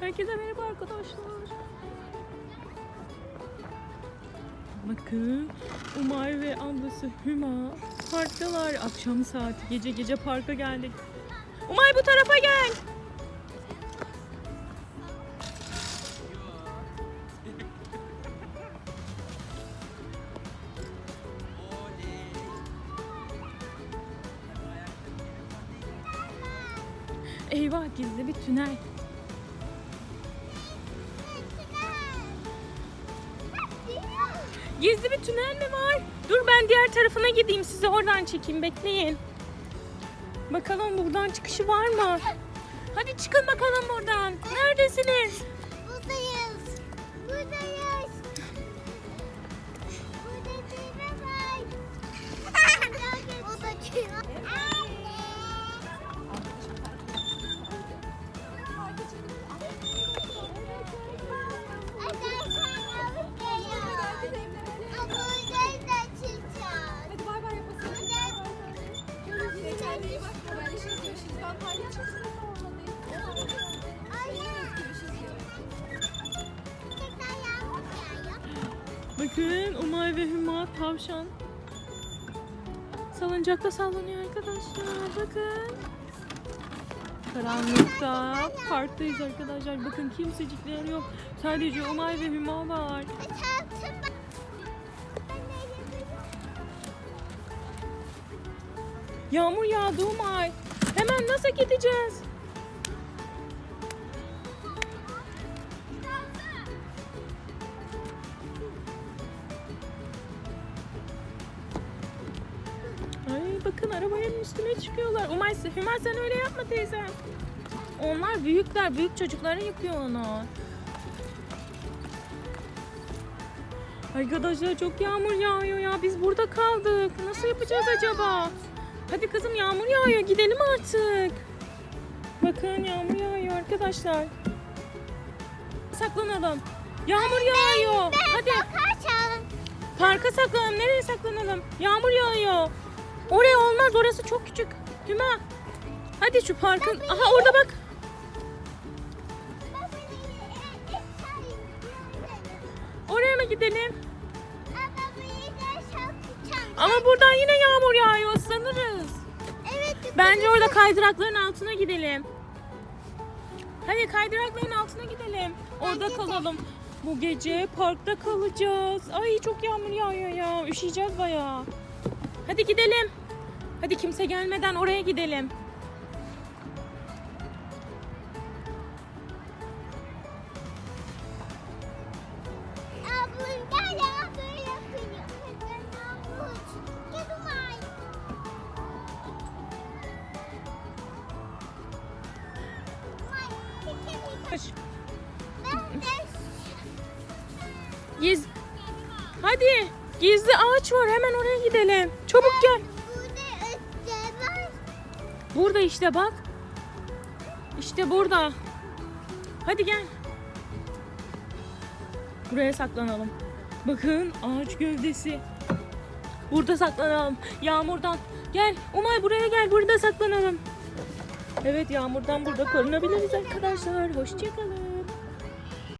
Herkese merhaba arkadaşlar. Bakın Umay ve ablası Hüma parktalar. Akşam saati gece gece parka geldik. Umay bu tarafa gel. Eyvah gizli bir tünel. Gizli bir tünel mi var? Dur ben diğer tarafına gideyim size oradan çekeyim bekleyin. Bakalım buradan çıkışı var mı? Hadi çıkın bakalım buradan. Neredesiniz? Bakın Umay ve Hüma tavşan. Salıncakta sallanıyor arkadaşlar. Bakın. Karanlıkta parktayız arkadaşlar. Bakın kimsecikler yok. Sadece Umay ve Hüma var. Yağmur yağdı Umay. Hemen nasıl gideceğiz? Bakın arabanın üstüne çıkıyorlar. Umay, Hüma sen öyle yapma teyzem. Onlar büyükler. Büyük çocuklara yıkıyor onu. Arkadaşlar çok yağmur yağıyor ya. Biz burada kaldık. Nasıl yapacağız acaba? Hadi kızım yağmur yağıyor. Gidelim artık. Bakın yağmur yağıyor arkadaşlar. Saklanalım. Yağmur yağıyor. Hadi. Parka saklanalım. Nereye saklanalım? Yağmur yağıyor. Oraya olmaz. Orası çok küçük. Hüma. Hadi şu parkın. Aha orada bak. Oraya mı gidelim? Ama buradan yine yağmur yağıyor. Islanırız. Evet. Bence orada kaydırakların altına gidelim. Hadi kaydırakların altına gidelim. Orada kalalım. Bu gece parkta kalacağız. Ay çok yağmur yağıyor ya. Üşüyeceğiz bayağı. Hadi gidelim. Hadi kimse gelmeden oraya gidelim. Giz Hadi. Gizli ağaç var. Hemen oraya gidelim. Çabuk gel. Burada işte bak. İşte burada. Hadi gel. Buraya saklanalım. Bakın ağaç gövdesi. Burada saklanalım. Yağmurdan. Gel Umay buraya gel. Burada saklanalım. Evet yağmurdan burada korunabiliriz arkadaşlar. Hoşçakalın.